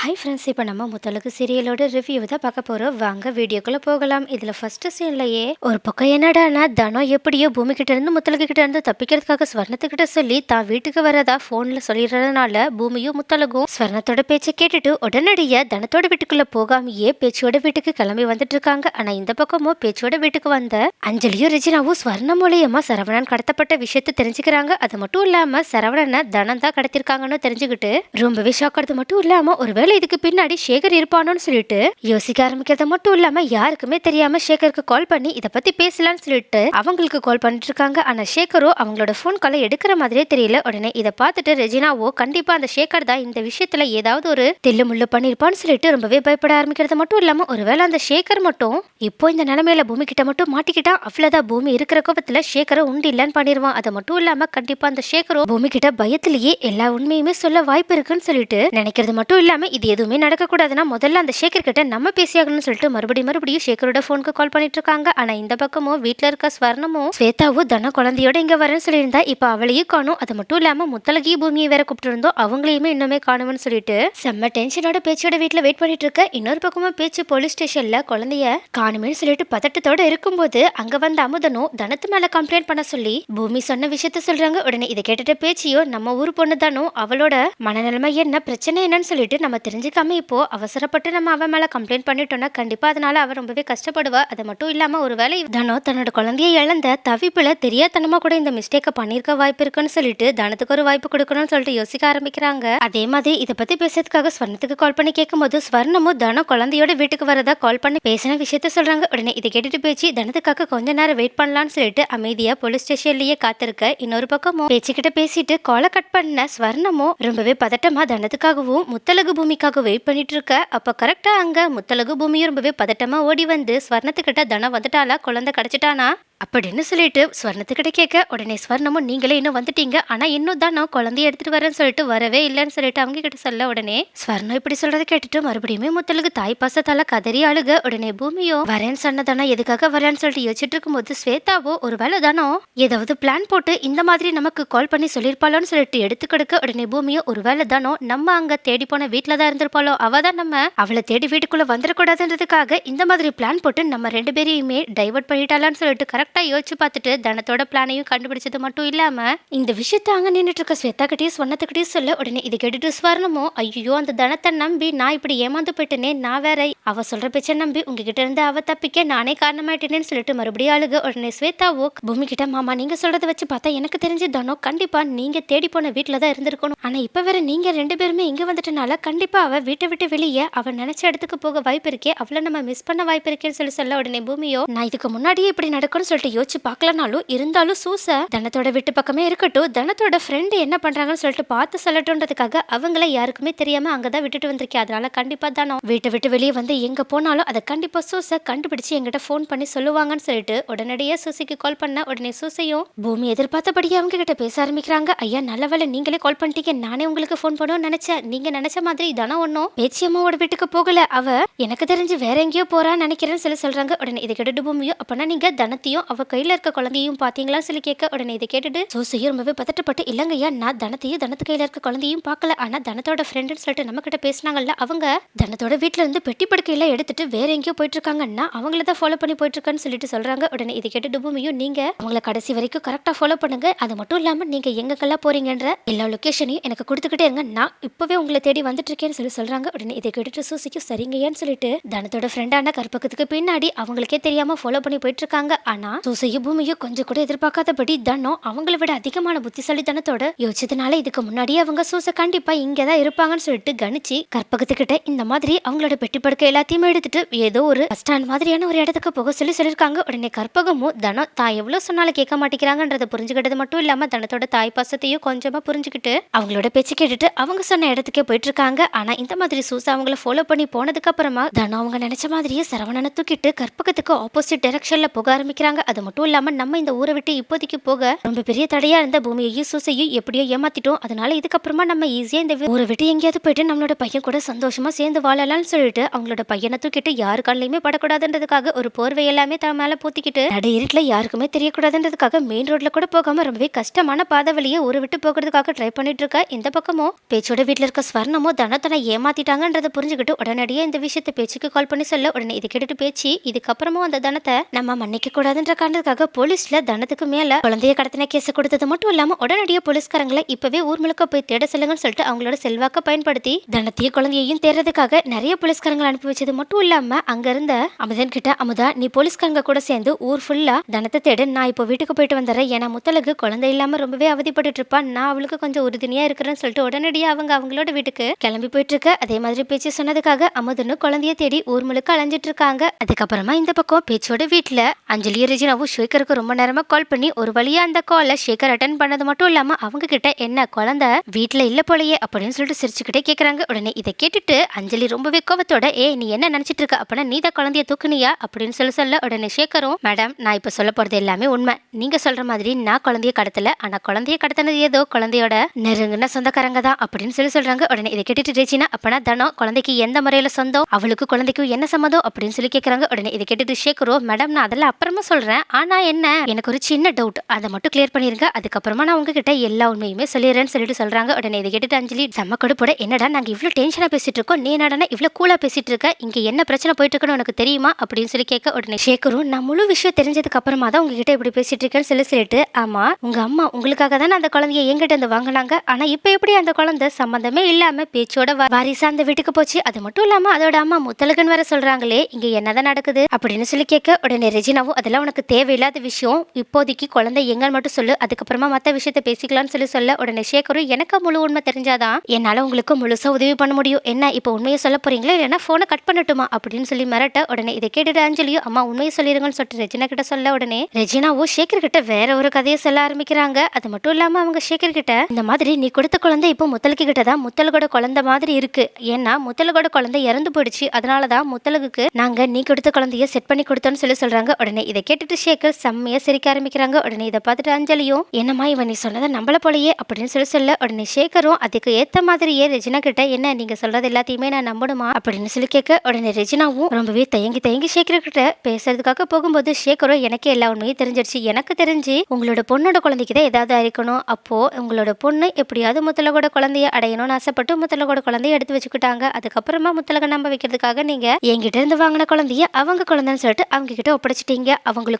Hi friends இப்போ நம்ம Muthazhagu சீரியலோட review தான் பார்க்க போகிறோம் வாங்க வீடியோக்குள்ளே போகலாம். இதில் ஃபஸ்ட்டு சீன்லையே ஒரு பக்கம் என்னடானா தனம் எப்படியோ பூமி கிட்ட இருந்து முத்தலகு கிட்ட இருந்து தப்பிக்கிறதுக்காக ஸ்வர்ணத்துக்கிட்ட சொல்லி தான் வீட்டுக்கு வரதா ஃபோனில் சொல்லிடுறதுனால பூமியும் முத்தலகும். ஸ்வர்ணத்தோட பேச்சை கேட்டுட்டு உடனடியாக தனத்தோட வீட்டுக்குள்ளே போகாமையே பேச்சோட வீட்டுக்கு கிளம்பி வந்துட்டு இருக்காங்க ஆனால் இந்த பக்கமும் பேச்சோட வீட்டுக்கு வந்த அஞ்சலியும் ரெஜினாவும் ஸ்வர்ண மூலியமாக சரவணன் கடத்தப்பட்ட விஷயத்தை தெரிஞ்சுக்கிறாங்க. அது மட்டும் இல்லாமல் சரவணனை தனம் தான் கடத்திருக்காங்கன்னு தெரிஞ்சுக்கிட்டு ரொம்பவே ஷாக் ஆகிறது மட்டும் இல்லாமல் ஒருவேளை இதுக்கு பின்னாடி சேகர் இருப்பானோன்னு சொல்லிட்டு யோசிக்க ஆரம்பிக்கிறது மட்டும் இல்லாம யாருக்குமே தெரியாம சேகருக்கு கால் பண்ணி இதை பத்தி பேசலாம்னு சொல்லிட்டு அவங்களுக்கு கால் பண்ணிட்டு இருக்காங்க ஆனா சேகரோ அவங்களோட ஃபோன் காலை எடுக்கிற மாதிரியே தெரியல. உடனே இதை பார்த்துட்டு ரெஜினாவோ கண்டிப்பா அந்த சேகர் தான் இந்த விஷயத்துல ஏதாவது ஒரு தில்லு முள்ளு பண்ணிருப்பான்னு சொல்லிட்டு ரொம்பவே பயப்பட ஆரம்பிக்கிறது மட்டும் இல்லாம ஒருவேளை அந்த சேகர் மட்டும் இப்போ இந்த நிலைமையில பூமி கிட்ட மட்டும் மாட்டிக்கிட்டா அவ்வளவுதான் பூமி இருக்கிற கோபத்துல சேகரை உண்டு இல்லைன்னு பண்ணிடுவான் அது மட்டும் இல்லாம கண்டிப்பா அந்த சேகரோ பூமி கிட்ட பயத்திலேயே எல்லா உண்மையுமே சொல்ல வாய்ப்பு இருக்குன்னு சொல்லிட்டு நினைக்கிறது மட்டும் இல்லாம இது எதுவுமே நடக்கக்கூடாதுன்னா முதல்ல அந்த சேகர் கிட்ட நம்ம பேசியாகணும்னு சொல்லிட்டு மறுபடியும் மறுபடியும் சேகரோட ஃபோனுக்கு கால் பண்ணிட்டு இருக்காங்க ஆனா இந்த பக்கமும் வீட்டில் இருக்க ஸ்வர்ணமும் ஸ்வேதாவும் தன குழந்தையோட இங்க வரேன்னு சொல்லியிருந்தா இப்ப அவளையும் காணும். அது மட்டும் இல்லாம முத்தலகி பூமியை வேற கூப்பிட்டு இருந்தோம் அவங்களையுமே இன்னுமே காணும்னு சொல்லிட்டு செம்ம டென்ஷனோட பேச்சோட வீட்டில் வெயிட் பண்ணிட்டு இருக்க இன்னொரு பக்கமும் பேச்சு போலீஸ் ஸ்டேஷன்ல குழந்தைய காணுமேன்னு சொல்லிட்டு பதட்டத்தோட இருக்கும்போது அங்க வந்த அமுதனும் தனத்து மேல கம்ப்ளைண்ட் பண்ண சொல்லி பூமி சொன்ன விஷயத்த சொல்றாங்க. உடனே இதை கேட்டுட்டு பேச்சியோ நம்ம ஊர் பொண்ணு தானோ அவளோட மனநிலைமை என்ன பிரச்சனை என்னன்னு சொல்லிட்டு நம்ம தெரிஞ்சுக்காம இப்போது அவசரப்பட்டு நம்ம அவன் மேலே கம்ப்ளைண்ட் பண்ணிட்டோம்னா கண்டிப்பாக அதனால் அவள் ரொம்பவே கஷ்டப்படுவா. அது மட்டும் இல்லாமல் ஒரு வேலை தனோ தன்னோட குழந்தையை இழந்த தவிப்பில் தெரியாதனமாக கூட இந்த மிஸ்டேக்கை பண்ணியிருக்க வாய்ப்பு இருக்குன்னு சொல்லிட்டு தனத்துக்கு ஒரு வாய்ப்பு கொடுக்கணும்னு சொல்லிட்டு யோசிக்க ஆரம்பிக்கிறாங்க. அதே மாதிரி இதை பற்றி பேசுறதுக்காக ஸ்வர்ணத்துக்கு கால் பண்ணி கேட்கும்போது ஸ்வர்ணமும் தனம் குழந்தையோட வீட்டுக்கு வரதா கால் பண்ணி பேசின விஷயத்த சொல்கிறாங்க உடனே இதை கேட்டுட்டு பேச்சு தனத்துக்காக கொஞ்ச நேரம் வெயிட் பண்ணலாம்னு சொல்லிட்டு அமைதியாக போலீஸ் ஸ்டேஷன்லேயே காத்திருக்க இன்னொரு பக்கமும் பேச்சுக்கிட்ட பேசிட்டு காலை கட் பண்ண ஸ்வர்ணமும் ரொம்பவே பதட்டமாக தனத்துக்காகவும் முத்தலகு பூமிக்காக வெயிட் பண்ணிட்டு இருக்க அப்போ கரெக்டாக அங்கே முத்தலகு பூமியும் ரொம்பவே பதட்டமாக ஓடி வந்து ஸ்வர்ணத்துக்கிட்ட தனம் வந்துட்டாளா? குழந்தை கிடைச்சிட்டானா? அப்படின்னு சொல்லிட்டு ஸ்வர்ணத்துக்கிட்ட கேட்க உடனே ஸ்வர்ணமும் நீங்களே இன்னும் வந்துட்டீங்க. ஆனால் இன்னும் தான் நான் குழந்தைய எடுத்துகிட்டு வரேன்னு சொல்லிட்டு வரவே இல்லைன்னு சொல்லிட்டு அவங்க கிட்ட சொல்ல உடனே ஸ்வர்ணம் இப்படி சொல்றதை கேட்டுட்டு மறுபடியுமே முத்தலுக்கு தாய் பாசத்தால கதறி அழுக உடனே பூமியோ வரேன்னு சொன்னதானா எதுக்காக வரேன்னு சொல்லிட்டு யோசிச்சுட்டு இருக்கும்போது ஸ்வேதாவோ ஒரு வேலை தானோ ஏதாவது பிளான் போட்டு இந்த மாதிரி நமக்கு கால் பண்ணி சொல்லியிருப்பாளோன்னு சொல்லிட்டு எடுத்து கொடுக்க உடனே பூமியோ ஒரு வேலை தானோ நம்ம அங்க தேடி போன வீட்டில் தான் இருந்திருப்பாளோ அவ தான் நம்ம அவளை தேடி வீட்டுக்குள்ள வந்துடக்கூடாதுன்றதுக்காக இந்த மாதிரி பிளான் போட்டு நம்ம ரெண்டு பேரையுமே டைவர்ட் பண்ணிட்டாலான்னு சொல்லிட்டு கரெக்ட் கரெக்டாக யோசிச்சு பார்த்துட்டு தனத்தோட பிளானையும் கண்டுபிடிச்சது மட்டும் இல்லாம இந்த விஷயத்த அங்க நின்றுட்டு இருக்க ஸ்வேதா கிட்டயும் சொல்ல உடனே இதை கேட்டுட்டு ஸ்வர்ணமோ ஐயோ அந்த தனத்தை நம்பி நான் இப்படி ஏமாந்து போயிட்டேனே நான் வேற அவ சொல்ற பேச்சை நம்பி உங்ககிட்ட இருந்து அவ தப்பிக்க நானே காரணமாயிட்டேன்னு சொல்லிட்டு மறுபடியும் அழுக உடனே ஸ்வேதாவோ பூமி கிட்ட மாமா நீங்க சொல்றத வச்சு பார்த்தா எனக்கு தெரிஞ்சு தனோ கண்டிப்பா நீங்க தேடி போன வீட்டுல தான் இருந்திருக்கணும். ஆனா இப்ப வேற நீங்க ரெண்டு பேருமே இங்க வந்துட்டனால கண்டிப்பா அவ வீட்டை விட்டு வெளியே அவ நினைச்ச இடத்துக்கு போக வாய்ப்பு இருக்கே அவளை நம்ம மிஸ் பண்ண வாய்ப்பு இருக்கேன்னு சொல்லி சொல்ல உடனே பூமியோ நான் இதுக்கு முன்னாடியே இப்படி நடக்கும்னு சொல்லிட்டு யோசிச்சு பார்க்கலனாலும் இருந்தாலும் சூச தனத்தோட வீட்டு பக்கமே இருக்கட்டும் தனத்தோட ஃப்ரெண்டு என்ன பண்ணுறாங்கன்னு சொல்லிட்டு பார்த்து சொல்லட்டுன்றதுக்காக அவங்கள யாருக்குமே தெரியாமல் அங்கே தான் விட்டுட்டு வந்திருக்கேன். அதனால கண்டிப்பாக தானோ வீட்டை விட்டு வெளியே வந்து எங்கே போனாலும் அதை கண்டிப்பாக சூச கண்டுபிடிச்சு எங்கிட்ட ஃபோன் பண்ணி சொல்லுவாங்கன்னு சொல்லிட்டு உடனடியே சூசிக்கு கால் பண்ண உடனே சூசையும் பூமி எதிர்பார்த்தபடியே அவங்க கிட்ட பேச ஆரம்பிக்கிறாங்க. ஐயா நல்ல வேலை நீங்களே கால் பண்ணிட்டீங்க. நானே உங்களுக்கு ஃபோன் பண்ணுவோம்னு நினைச்சேன். நீங்க நினைச்ச மாதிரி தனம் ஒன்றும் பேச்சியம்மாவோட வீட்டுக்கு போகல. அவ எனக்கு தெரிஞ்சு வேற எங்கேயோ போறான்னு நினைக்கிறேன்னு சொல்லி சொல்றாங்க. உடனே இதை கேட்டுட்டு பூமியும் அப்பனா நீங்க தனத்தையும் அவ கையில இருக்க குழந்தையும் பார்த்தீங்களா சொல்லி கேட்க உடனே இதை கேட்டுட்டு சோசியும் ரொம்பவே பதட்டப்பட்டு இல்லைங்கய்யா நான் தனத்தையும் தனத்து கையில இருக்க குழந்தையும் பார்க்கல ஆனா தனத்தோட ஃப்ரெண்டுன்னு சொல்லிட்டு நம்ம கிட்ட பேசினாங்கல்ல அவங்க தனத்தோட வீட்ல இருந்து பெட்டி படுக்கையில எடுத்துட்டு வேற எங்கேயோ போயிட்டு இருக்காங்கன்னா அவங்கள தான் ஃபாலோ பண்ணி போயிட்டு இருக்கான்னு சொல்லிட்டு சொல்றாங்க. உடனே இதை கேட்டு பூமியும் நீங்க அவங்கள கடைசி வரைக்கும் கரெக்டா ஃபாலோ பண்ணுங்க. அது மட்டும் இல்லாம நீங்க எங்கெல்லாம் போறீங்கன்ற எல்லா லொகேஷனையும் எனக்கு கொடுத்துக்கிட்டே இருங்க. நான் இப்பவே உங்களை தேடி வந்துட்டு இருக்கேன்னு சொல்லி சொல்றாங்க. உடனே இதை கேட்டுட்டு சூசிக்கும் சரிங்கய்யான்னு சொல்லிட்டு தனத்தோட ஃப்ரெண்டான கற்பகத்துக்கு பின்னாடி அவங்களுக்கே தெரியாம ஃபாலோ பண்ணி போயிட்டு இருக்காங்க. ஆனா சூசையும் பூமியும் கொஞ்சம் கூட எதிர்பார்க்காதபடி தனம் அவங்கள விட அதிகமான புத்திசாலித்தனத்தோட யோசிச்சதுனால இதுக்கு முன்னாடியே அவங்க சூசை கண்டிப்பா இங்கே தான் இருப்பாங்கன்னு சொல்லிட்டு கணிச்சு கற்பகத்துக்கிட்ட இந்த மாதிரி அவங்களோட பெட்டி படுக்கை எல்லாத்தையுமே எடுத்துட்டு ஏதோ ஒரு பஸ் ஸ்டாண்ட் மாதிரியான ஒரு இடத்துக்கு போக சொல்லி சொல்லியிருக்காங்க. உடனே கற்பகமும் தனம் தான் எவ்வளவு சொன்னாலும் கேட்க மாட்டேங்கிறாங்கன்றத புரிஞ்சுக்கிட்டது மட்டும் இல்லாம தனத்தோட தாய் பாசத்தையும் கொஞ்சமா புரிஞ்சுக்கிட்டு அவங்களோட பேச்சு கேட்டுட்டு அவங்க சொன்ன இடத்துக்கே போயிட்டு இருக்காங்க ஆனா இந்த மாதிரி சூசா அவங்கள ஃபாலோ பண்ணி போனதுக்கு அப்புறமா தனம் அவங்க நினைச்ச மாதிரியே சரவணனை தூக்கிட்டு கற்பகத்துக்கு ஆப்போசிட் டைரக்ஷன்ல போக ஆரம்பிக்கிறாங்க. அது மட்டும் இல்லாமல் நம்ம இந்த ஊரை விட்டு இப்போதைக்கு போக ரொம்ப பெரிய தடையா இருந்த பூமியையும் சூசையும் எப்படியோ ஏமாத்திட்டோம். அதனால இதுக்கப்புறமா நம்ம ஈஸியா இந்த ஊரை விட்டு எங்கேயாவது போயிட்டு நம்மளோட பையன் கூட சந்தோஷமா சேர்ந்து வாழலாம்னு சொல்லிட்டு அவங்களோட பையனை தூக்கிட்டு யாரு கண்ணிலையுமே படக்கூடாதுன்றதுக்காக ஒரு போர்வை எல்லாமே தான் மேல பூத்திக்கிட்டு நட இருட்டில் யாருக்குமே தெரியக்கூடாதுன்றதுக்காக மெயின் ரோட்ல கூட போகாம ரொம்பவே கஷ்டமான பாதை வழியை ஊரை விட்டு போகிறதுக்காக ட்ரை பண்ணிட்டு இருக்க இந்த பக்கமும் பேச்சோட வீட்டில் இருக்க ஸ்வர்ணமோ தனத்தனை ஏமாத்திட்டாங்கன்றதை புரிஞ்சுக்கிட்டு உடனடியே இந்த விஷயத்தை பேச்சுக்கு கால் பண்ணி சொல்ல உடனே இது கேட்டுட்டு பேச்சு இதுக்கப்புறமும் அந்த தனத்தை நம்ம மன்னிக்க கூடாதுன்ற காரணத்துக்காக போலீஸ்ல தனத்துக்கு மேல குழந்தைய கடத்தின கேஸ் கொடுத்தது மட்டும் இல்லாம உடனடியே போலீஸ்காரங்களை இப்பவே ஊர் முழுக்க போய் தேட சொல்லுங்கன்னு சொல்லிட்டு அவங்களோட செல்வாக்க பயன்படுத்தி தனத்தையும் குழந்தையையும் தேடுறதுக்காக நிறைய போலீஸ்காரங்களை அனுப்பி வச்சது மட்டும் இல்லாம அங்க இருந்த அமுதன் கிட்ட அமுதா நீ போலீஸ்காரங்க கூட சேர்ந்து ஊர் ஃபுல்லா தனத்தை தேடு. நான் இப்போ வீட்டுக்கு போயிட்டு வந்துடுறேன். ஏன்னா முத்தலுக்கு குழந்தை இல்லாம ரொம்பவே அவதிப்பட்டு இருப்பா. நான் அவளுக்கு கொஞ்சம் உறுதுணையா இருக்கிறேன்னு சொல்லிட்டு உடனடியே அவங்க அவங்களோட வீட்டுக்கு கிளம்பி போயிட்டு இருக்க. அதே மாதிரி பேச்சு சொன்னதுக்காக அமுதனு குழந்தைய தேடி ஊர் முழுக்க அலைஞ்சிட்டு இருக்காங்க. அதுக்கப்புறமா இந்த பக்கம் பேச்சோட வீட்டுல அஞ்சலி ரெஜினாவும் சேகருக்கு ரொம்ப நேரமா கால் பண்ணி ஒரு வழியா அந்த காலை சேகர் அட்டன் பண்ணது மட்டும் இல்லாம அவங்க கிட்ட என்ன குழந்தை வீட்டுல இல்ல போலயே அப்படின்னு சொல்லிட்டு சிரிச்சுக்கிட்டே கேக்குறாங்க. உடனே இதை கேட்டுட்டு அஞ்சலி ரொம்பவே கோவத்தோட ஏ நீ என்ன நினைச்சிட்டு இருக்க? அப்படின்னா நீ தான் குழந்தைய தூக்குனியா? அப்படின்னு சொல்லி சொல்ல உடனே சேகரும் மேடம் நான் இப்ப சொல்ல போறது எல்லாமே உண்மை. நீங்க சொல்ற மாதிரி நான் குழந்தைய கடத்தல. ஆனா குழந்தைய கடத்தினது ஏதோ குழந்தையோட நெருங்கின சொந்தக்காரங்க தான். அப்படின்னு சொல்லி சொல்றாங்க. உடனே இதை கேட்டுட்டு ரேச்சினா அப்பனா தனம் குழந்தைக்கு எந்த முறையில சொந்தம்? அவளுக்கு குழந்தைக்கும் என்ன சம்மதம் அப்படின்னு சொல்லி கேக்குறாங்க. உடனே இதை கேட்டுட்டு ஷேக்கரோ மேடம் நான் அதெல்லாம் அப்புறமா சொல்லிடுறேன் ஆனால் என்ன? எனக்கு ஒரு சின்ன டவுட் அதை மட்டும் கிளியர் பண்ணிருங்க. அதுக்கப்புறமா நான் உங்ககிட்ட எல்லா உண்மையுமே சொல்லிடுறேன்னு சொல்லிட்டு சொல்றாங்க. உடனே இதை கேட்டுட்டு அஞ்சலி செம்ம போட என்னடா நாங்கள் இவ்வளோ டென்ஷனாக பேசிட்டு இருக்கோம் நீ என்னடா இவ்வளோ கூலா பேசிட்டு இருக்க இங்கே என்ன பிரச்சனை போயிட்டு இருக்குன்னு உனக்கு தெரியுமா? அப்படின்னு சொல்லி கேட்க உடனே ஷேக்கரும் நான் முழு விஷயம் தெரிஞ்சதுக்கு அப்புறமா தான் உங்ககிட்ட இப்படி பேசிட்டு இருக்கேன்னு சொல்லி சொல்லிட்டு ஆமா உங்க அம்மா உங்களுக்காக தானே அந்த குழந்தைய எங்கிட்ட இருந்து வாங்கினாங்க. ஆனா இப்போ எப்படி அந்த குழந்தை சம்பந்தமே இல்லாம பேச்சோட வாரிசா அந்த வீட்டுக்கு போச்சு. அது மட்டும் இல்லாம அதோட அம்மா முத்தலகன் வர சொல்றாங்களே இங்க என்னதான் நடக்குது? அப்படின்னு சொல்லி கேட்க உடனே ரெஜினாவும் அதெல்லாம் உனக்கு உனக்கு தேவையில்லாத விஷயம் இப்போதைக்கு குழந்தை எங்கன்னு மட்டும் சொல்லு. அதுக்கப்புறமா மற்ற விஷயத்த பேசிக்கலாம்னு சொல்லி சொல்ல உடனே சேகரும் எனக்கு முழு உண்மை தெரிஞ்சாதான் என்னால் உங்களுக்கு முழுசாக உதவி பண்ண முடியும். என்ன இப்போ உண்மையை சொல்ல போறீங்களா? இல்லைன்னா ஃபோனை கட் பண்ணட்டுமா? அப்படின்னு சொல்லி மிரட்ட உடனே இதை கேட்டுட்டு அஞ்சலியும் அம்மா உண்மையை சொல்லிருங்கன்னு சொல்லிட்டு ரெஜினா கிட்ட சொல்ல உடனே ரெஜினாவோ சேகர் கிட்ட வேற ஒரு கதையை சொல்ல ஆரம்பிக்கிறாங்க. அது மட்டும் இல்லாம அவங்க சேகர் கிட்ட இந்த மாதிரி நீ கொடுத்த குழந்தை இப்போ முத்தலுக்கு கிட்ட தான் முத்தலகோட குழந்தை மாதிரி இருக்கு. ஏன்னா முத்தலகோட குழந்தை இறந்து போயிடுச்சு. அதனால தான் முத்தலகுக்கு நாங்க நீ கொடுத்த குழந்தைய செட் பண்ணி கொடுத்தோன்னு சொல்லி சொல்றாங்க. உடனே இதை கேட்டுட்டு சந்திரசேகர் செம்மையா சிரிக்க ஆரம்பிக்கிறாங்க. உடனே இதை பார்த்துட்டு அஞ்சலியும் என்னம்மா இவன் நீ சொன்னதை நம்மள போலயே அப்படின்னு சொல்லி சொல்ல உடனே சேகரும் அதுக்கு ஏத்த மாதிரியே ரெஜினா கிட்ட என்ன நீங்க சொல்றது எல்லாத்தையுமே நான் நம்பணுமா? அப்படின்னு சொல்லி கேட்க உடனே ரெஜினாவும் ரொம்பவே தயங்கி தயங்கி சேகர் கிட்ட பேசுறதுக்காக போகும்போது சேகரும் எனக்கே எல்லா உண்மையும் தெரிஞ்சிருச்சு. எனக்கு தெரிஞ்சு உங்களோட பொண்ணோட குழந்தைக்கு தான் ஏதாவது இருக்கணும் அப்போ உங்களோட பொண்ணு எப்படியாவது முத்தலகோட குழந்தைய அடையணும்னு ஆசைப்பட்டு முத்தலகோட குழந்தைய எடுத்து வச்சுக்கிட்டாங்க. அதுக்கப்புறமா முத்தலக நம்ப வைக்கிறதுக்காக நீங்க என்கிட்ட இருந்து வாங்கின குழந்தைய அவங்க குழந்தைன்னு சொல்லிட்டு அவங்க கிட்ட ஒப்படைச்சிட்டீங்க.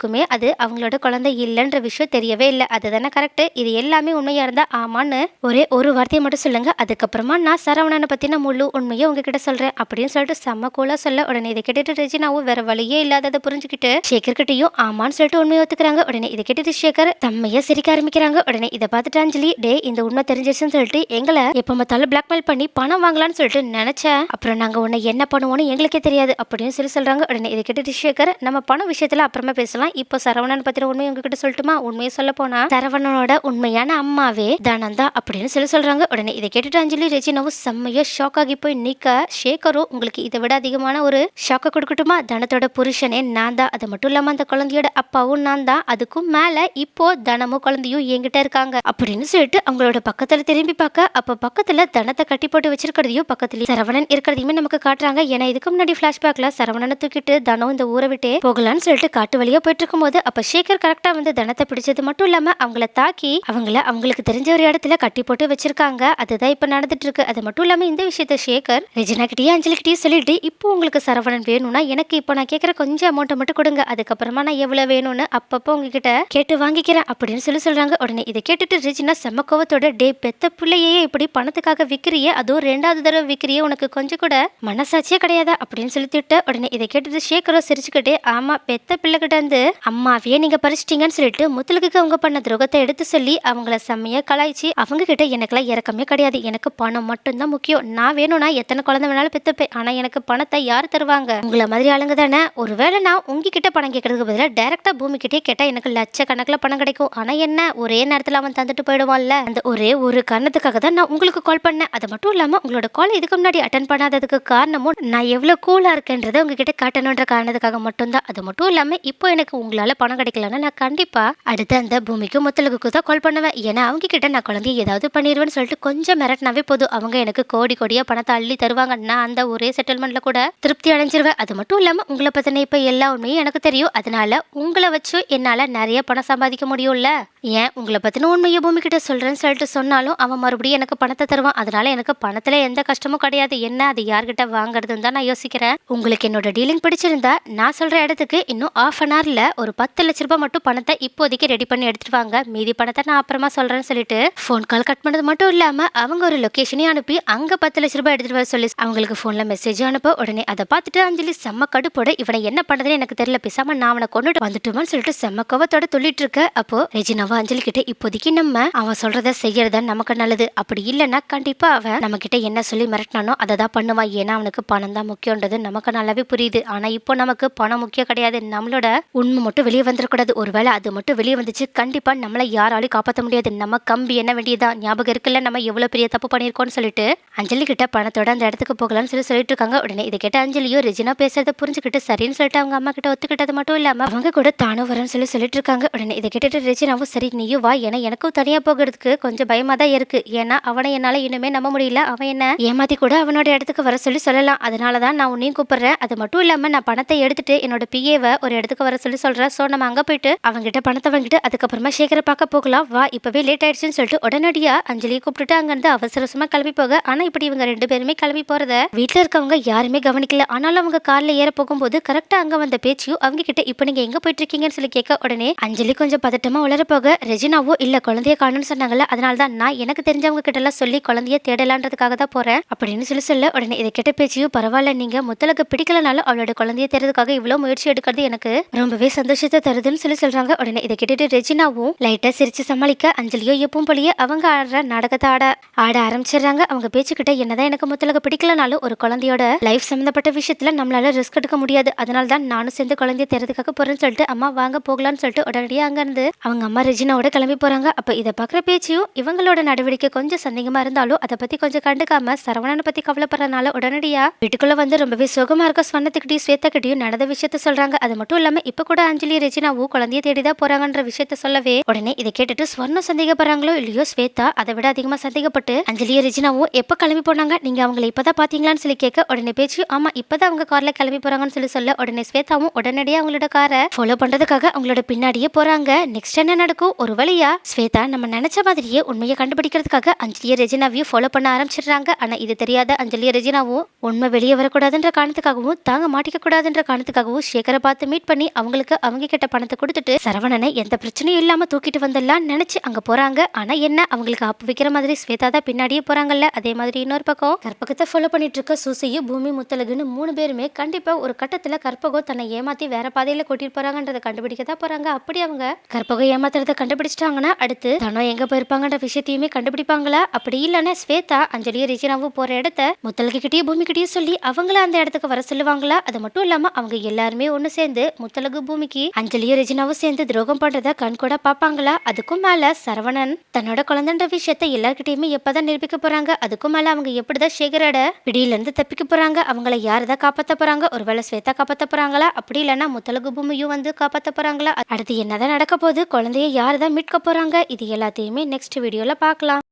அவங்களுக்குமே அது அவங்களோட குழந்தை இல்லைன்ற விஷயம் தெரியவே இல்லை. அதுதானே கரெக்ட் இது எல்லாமே உண்மையா இருந்தா ஆமான்னு ஒரே ஒரு வார்த்தையை மட்டும் சொல்லுங்க. அதுக்கப்புறமா நான் சரவணனை பத்தின முழு உண்மையை உங்ககிட்ட சொல்றேன் அப்படின்னு சொல்லிட்டு செம்ம கூலா சொல்ல உடனே இதை கேட்டுட்டு ரெஜினாவும் வேற வழியே இல்லாததை புரிஞ்சுக்கிட்டு சேகர் கிட்டையும் ஆமான்னு சொல்லிட்டு உண்மையை ஒத்துக்கிறாங்க. உடனே இதை கேட்டுட்டு சேகர் தம்மையா சிரிக்க ஆரம்பிக்கிறாங்க. உடனே இதை பார்த்துட்டு அஞ்சலி டே இந்த உண்மை தெரிஞ்சிருச்சுன்னு சொல்லிட்டு எங்களை எப்ப பார்த்தாலும் பிளாக்மெயில் பண்ணி பணம் வாங்கலாம்னு சொல்லிட்டு நினைச்சேன் அப்புறம் நாங்க உன்னை என்ன பண்ணுவோம்னு எங்களுக்கே தெரியாது அப்படின்னு சொல்லி சொல்றாங்க. உடனே இதை கேட்டுட்டு சேகர் நம்ம பணம் விஷயத்துல அப்புறமா பேசலாம். இப்போ சரவணன் பத்தின உண்மை உங்ககிட்ட சொல்லட்டுமா? உண்மையை சொல்ல போனா சரவணனோட உண்மையான அம்மாவே தானந்தா அப்படின்னு சொல்லி சொல்றாங்க. உடனே இதை கேட்டுட்டு அஞ்சலி ரெஜினாவும் செம்மையா ஷாக் ஆகி போய் நிக்க. சேகரும் உங்களுக்கு இதை விட அதிகமான ஒரு ஷாக்கை கொடுக்கட்டுமா? தனத்தோட புருஷனே நான் தான். அது மட்டும் இல்லாம அந்த குழந்தையோட அப்பாவும் நான் தான். அதுக்கும் மேல இப்போ தனமும் குழந்தையும் என்கிட்ட இருக்காங்க. அப்படின்னு சொல்லிட்டு அவங்களோட பக்கத்துல திரும்பி பார்க்க அப்ப பக்கத்துல தனத்தை கட்டி போட்டு வச்சிருக்கிறதையும் பக்கத்துல சரவணன் இருக்கிறதையுமே நமக்கு காட்டுறாங்க. ஏன்னா இதுக்கு முன்னாடி பிளாஷ்பேக்ல சரவணனை தூக்கிட்டு தனம் இந்த ஊரை விட்டு போகலான்னு சொல்லிட்டு காட்டு வழியா போயிட்டு இருக்கும்போது அப்ப சேகர் கரெக்டா வந்து தனத்தை பிடிச்சது மட்டும் இல்லாம அவங்கள தாக்கி அவங்கள அவங்களுக்கு தெரிஞ்ச ஒரு இடத்துல கட்டி போட்டு வச்சிருக்காங்க. அதுதான் இப்ப நடந்துட்டு இருக்கு அது மட்டும் இல்லாம இந்த விஷயத்த சேகர் ரெஜினா கிட்டயும் அஞ்சலி கிட்டயும் சொல்லிட்டு இப்போ உங்களுக்கு சரவணன் வேணும்னா எனக்கு இப்போ நான் கேட்குற கொஞ்சம் அமௌண்ட்டை மட்டும் கொடுங்க. அதுக்கப்புறமா நான் எவ்வளவு வேணும்னு அப்பப்போ உங்ககிட்ட கேட்டு வாங்கிக்கிறேன் அப்படின்னு சொல்லி சொல்றாங்க. உடனே இதை கேட்டுட்டு ரெஜினா செம்ம கோவத்தோட டே பெத்த பிள்ளையே இப்படி பணத்துக்காக விற்கிறியே அதுவும் ரெண்டாவது தடவை விற்கிறியே உனக்கு கொஞ்சம் கூட மனசாட்சியே கிடையாதா? அப்படின்னு சொல்லி திட்ட உடனே இதை கேட்டுட்டு சேகரோ சிரிச்சுக்கிட்டே ஆமா பெத்த பிள்ளைகிட்ட இருந்து அம்மாவையே நீங்க பறிச்சிட்டீங்கன்னு சொல்லிட்டு முத்தலுக்கு அவங்க பண்ண துரோகத்தை எடுத்து சொல்லி அவங்கள செம்மையா கலாய்ச்சி அவங்க கிட்ட எனக்குலாம் இறக்கமே கிடையாது. எனக்கு பணம் மட்டும்தான் முக்கியம். நான் வேணும்னா எத்தனை குழந்தை வேணாலும் பெத்துப்பேன். ஆனா எனக்கு பணத்தை யார் தருவாங்க? உங்களை மாதிரி ஆளுங்க தானே. ஒருவேளை நான் உங்ககிட்ட பணம் கேட்கறதுக்கு பதிலாக டைரக்டா பூமி கிட்டே கேட்டா எனக்கு லட்சக்கணக்கில் பணம் கிடைக்கும். ஆனா என்ன? ஒரே நேரத்துல அவன் தந்துட்டு போயிடுவான்ல. அந்த ஒரே ஒரு காரணத்துக்காக தான் நான் உங்களுக்கு கால் பண்ணேன். அது மட்டும் இல்லாம உங்களோட கால் இதுக்கு முன்னாடி அட்டன் பண்ணாததுக்கு காரணமும் நான் எவ்வளவு கூலா இருக்கேன்றதை உங்ககிட்ட காட்டணுன்ற காரணத்துக்காக மட்டும்தான். அது மட்டும் இல்லாம இப்போ எனக்கு எனக்கு உங்களால பணம் கிடைக்கலன்னா நான் கண்டிப்பா அடுத்து அந்த பூமிக்கு முத்தலுக்கு தான் கால் பண்ணுவேன். ஏன்னா அவங்க கிட்ட நான் குழந்தைய ஏதாவது பண்ணிடுவேன்னு சொல்லிட்டு கொஞ்சம் மிரட்டினாவே போதும். அவங்க எனக்கு கோடி கோடியா பணத்தை அள்ளி தருவாங்க. நான் அந்த ஒரே செட்டில்மெண்ட்ல கூட திருப்தி அடைஞ்சிருவேன். அது மட்டும் இல்லாம உங்களை பத்தின இப்ப எல்லா உண்மையும் எனக்கு தெரியும். அதனால உங்களை வச்சு என்னால நிறைய பணம் சம்பாதிக்க முடியும்ல? ஏன்? உங்களை பத்தின உண்மையை பூமி கிட்ட சொல்றேன்னு சொல்லிட்டு சொன்னாலும் அவன் மறுபடியும் எனக்கு பணத்தை தருவான். அதனால எனக்கு பணத்துல எந்த கஷ்டமும் கிடையாது. என்ன? அது யார்கிட்ட வாங்குறதுன்னு தான் நான் யோசிக்கிறேன். உங்களுக்கு என்னோட டீலிங் பிடிச்சிருந்தா நான் சொல்ற இடத்துக்கு இன்னும் ஆஃப் அன் ஹவர்ல ஒரு பத்து லட்ச ரூபாய் மட்டும் பணத்தை இப்போதைக்கு ரெடி பண்ணி எடுத்துட்டு வாங்க. மீதி பணத்தை நான் அப்புறமா சொல்றேன்னு சொல்லிட்டு ஃபோன் கால் கட் பண்ணது மட்டும் இல்லாம அவங்க ஒரு லொகேஷனையும் அனுப்பி அங்க பத்து லட்ச ரூபாய் எடுத்துட்டு வர சொல்லி அவங்களுக்கு போன்ல மெசேஜ் அனுப்ப உடனே அதை பார்த்துட்டு அஞ்சலி செம்ம கடுப்போட இவனை என்ன பண்றதுன்னு எனக்கு தெரியல பேசாம நான் அவனை கொண்டுட்டு வந்துட்டுமான்னு சொல்லிட்டு செம்ம கோவத்தோட சொல்லிட்டு இருக்க. அப்போ ரெஜினாவா அஞ்சலி கிட்ட இப்போதைக்கு நம்ம அவன் சொல்றத செய்யறதா நமக்கு நல்லது. அப்படி இல்லைன்னா கண்டிப்பா அவன் நம்ம கிட்ட என்ன சொல்லி மிரட்டினானோ அதை தான் பண்ணுவான். ஏன்னா அவனுக்கு பணம் தான் முக்கியன்றது நமக்கு நல்லாவே புரியுது. ஆனா இப்போ நமக்கு பணம் முக்கியம் கிடையாது. நம்மளோட உண்மை மட்டும் வெளியே வந்துடக்கூடாது ஒருவேளை அது மட்டும் வெளியே வந்துச்சு கண்டிப்பாக நம்மளை யாராலையும் காப்பாற்ற முடியாது. நம்ம கம்பி என்ன வேண்டியதா ஞாபகம் இருக்குல்ல நம்ம எவ்வளோ பெரிய தப்பு பண்ணியிருக்கோம்னு சொல்லிட்டு. அஞ்சலி கிட்ட பணத்தோட அந்த இடத்துக்கு போகலாம்னு சொல்லி சொல்லிட்டு இருக்காங்க உடனே இதை கேட்ட அஞ்சலியோ ரெஜினா பேசுறதை புரிஞ்சுக்கிட்டு சரின்னு சொல்லிட்டு அவங்க அம்மா கிட்ட ஒத்துக்கிட்டது மட்டும் இல்லாமல் அவங்க கூட தானும் வரேன்னு சொல்லி சொல்லிட்டு இருக்காங்க உடனே இதை கேட்டுட்டு ரெஜினாவும் சரி நீயும் வா ஏன்னா எனக்கும் தனியாக போகிறதுக்கு கொஞ்சம் பயமாக தான் இருக்கு. ஏன்னா அவனை என்னால் இன்னுமே நம்ப முடியல. அவன் என்ன ஏமாத்தி கூட அவனோட இடத்துக்கு வர சொல்லி சொல்லலாம். அதனால தான் நான் உன்னையும் கூப்பிடுறேன். அது மட்டும் இல்லாமல் நான் பணத்தை எடுத்துட்டு என்னோட பிஏவை ஒரு இடத்துக்கு வர சொல்லி சொல்றேன் ஸோ நம்ம அங்க போயிட்டு அவங்ககிட்ட பணத்தை வாங்கிட்டு அதுக்கப்புறமா சேகரை பார்க்க போகலாம். வா இப்பவே லேட் ஆயிடுச்சுன்னு சொல்லிட்டு உடனடியா அஞ்சலியை கூப்பிட்டுட்டு அங்கேருந்து அவசர அவசரமா கிளம்பி போக. ஆனா இப்படி இவங்க ரெண்டு பேருமே கிளம்பி போறத வீட்டுல இருக்கவங்க யாருமே கவனிக்கல. ஆனாலும் அவங்க கார்ல ஏற போகும்போது கரெக்டா அங்க வந்த பேச்சியும் அவங்க கிட்ட இப்போ நீங்க எங்க போயிட்டு இருக்கீங்கன்னு சொல்லி கேட்க உடனே அஞ்சலி கொஞ்சம் பதட்டமா உளர போக ரெஜினாவோ இல்ல குழந்தைய காணும்னு சொன்னாங்கல்ல அதனால தான் நான் எனக்கு தெரிஞ்சவங்க கிட்ட எல்லாம் சொல்லி குழந்தைய தேடலான்றதுக்காக தான் போறேன் அப்படின்னு சொல்லி சொல்ல உடனே இதை கெட்ட பேச்சியும் பரவாயில்ல நீங்க முத்தலுக்கு பிடிக்கலனாலும் அவளோட குழந்தைய தேடுறதுக்காக இவ்வளவு முயற்சி எடுக்கிறது எனக்கு ரொம்பவே சந்தோஷத்தை தருதுன்னு சொல்லி சொல்றாங்க. உடனே இதை கேட்டுட்டு ரெஜினாவும் லைட்டா சிரிச்சு சமாளிக்க அஞ்சலியோ எப்பவும் போலயே அவங்க ஆடுற நாடகத்தை ஆட ஆட ஆரம்பிச்சிடுறாங்க. அவங்க பேச்சுக்கிட்ட என்னதான் எனக்கு முத்தலக பிடிக்கலனாலும் ஒரு குழந்தையோட லைஃப் சம்பந்தப்பட்ட விஷயத்துல நம்மளால ரிஸ்க் எடுக்க முடியாது. அதனால தான் நானும் சேர்ந்து குழந்தைய தேர்றதுக்காக போறேன்னு சொல்லிட்டு அம்மா வாங்க போகலான்னு சொல்லிட்டு உடனடியாக அங்க இருந்து அவங்க அம்மா ரெஜினாவோட கிளம்பி போறாங்க. அப்ப இதை பாக்குற பேச்சியும் இவங்களோட நடவடிக்கை கொஞ்சம் சந்தேகமா இருந்தாலும் அதை பத்தி கொஞ்சம் கண்டுக்காம சரவணனை பத்தி கவலைப்படுறதுனால உடனடியா வீட்டுக்குள்ள வந்து ரொம்பவே சுகமா இருக்க ஸ்வர்ணத்துக்கிட்டையும் ஸ்வேத்தக்கிட்டையும் நடந்த விஷயத்த சொல்றாங்க. அது மட்டும் இல்லாம இப்ப கூட அஞ்சலி ரெஜினாவும் குழந்தைய தேடிதான் போறாங்கன்ற விஷயத்த சொல்லவே உடனே இதை கேட்டுட்டு ஸ்வர்ணம் சந்தேகப்படுறாங்களோ இல்லையோ ஸ்வேதா அதை விட அதிகமா சந்தேகப்பட்டு அஞ்சலியும் ரெஜினாவும் எப்ப கிளம்பி போனாங்க? நீங்க அவங்களை இப்பதான் பாத்தீங்களான்னு சொல்லி கேட்க உடனே பேச்சு ஆமா இப்பதான் அவங்க கார்ல கிளம்பி போறாங்கன்னு சொல்லி சொல்ல உடனே ஸ்வேதாவும் உடனடியாக அவங்களோட காரை ஃபாலோ பண்றதுக்காக அவங்களோட பின்னாடியே போறாங்க. நெக்ஸ்ட் என்ன நடக்கும்? ஒரு வழியா? ஸ்வேதா நம்ம நினைச்ச மாதிரியே உண்மையை கண்டுபிடிக்கிறதுக்காக அஞ்சலிய ரெஜினாவையும் ஃபாலோ பண்ண ஆரம்பிச்சிடுறாங்க. ஆனா இது தெரியாத அஞ்சலிய ரெஜினாவும் உண்மை வெளியே வரக்கூடாதுன்ற காரணத்துக்காகவும் தாங்க மாட்டிக்க கூடாதுன்ற காரணத்துக்காகவும் சேகரை பார்த்து மீட் பண்ணி அவங்களுக்கு அவங்க கிட்ட பணத்தை கொடுத்துட்டு சரவணனை எந்த பிரச்சனையும் இல்லாம தூக்கிட்டு வந்துடலாம் நினைச்சு அங்க போறாங்க. ஆனா என்ன? அவங்களுக்கு அப்பு வைக்கிற மாதிரி ஸ்வேதா தான் பின்னாடியே போறாங்கல்ல. அதே மாதிரி இன்னொரு பக்கம் கற்பகத்தை ஃபாலோ பண்ணிட்டு இருக்க சூசியும் பூமி முத்தலகுன்னு மூணு பேருமே கண்டிப்பா ஒரு கட்டத்துல கற்பகம் தன்னை ஏமாத்தி வேற பாதையில கூட்டிட்டு போறாங்கன்றதை கண்டுபிடிக்க தான் போறாங்க. அப்படி அவங்க கற்பகம் ஏமாத்துறதை கண்டுபிடிச்சிட்டாங்கன்னா அடுத்து தனம் எங்க போயிருப்பாங்கன்ற விஷயத்தையுமே கண்டுபிடிப்பாங்களா? அப்படி இல்லைன்னா ஸ்வேதா அஞ்சலியும் ரிஜினாவும் போற இடத்த முத்தலகு கிட்டயும் பூமி கிட்டயும் சொல்லி அவங்கள அந்த இடத்துக்கு வர சொல்லுவாங்களா? அது மட்டும் இல்லாம அவங்க எல்லாருமே ஒன்று சேர்ந்து முத்தலகு பூமிக்கு அஞ்சலியும் ரெஜினாவும் சேர்ந்து துரோகம் பண்றத கண் கூட பாப்பாங்களா அதுக்கும் மேல சரவணன் தன்னோட குழந்தைன்ற விஷயத்த எல்லார்கிட்டயுமே எப்பதான் நிரூபிக்க போறாங்க? அதுக்கும் மேல அவங்க எப்படிதான் சேகரோட பிடியில இருந்து தப்பிக்க போறாங்க? அவங்கள யாரதான் காப்பாத்த போறாங்க? ஒருவேளை ஸ்வேதா காப்பாத்த போறாங்களா? அப்படி இல்லைன்னா முத்தலகு பூமியும் வந்து காப்பாத்த போறாங்களா? அடுத்து என்னதான் நடக்க போகுது? குழந்தைய யாரதான் மீட்க போறாங்க? இது எல்லாத்தையுமே நெக்ஸ்ட் வீடியோல பார்க்கலாம்.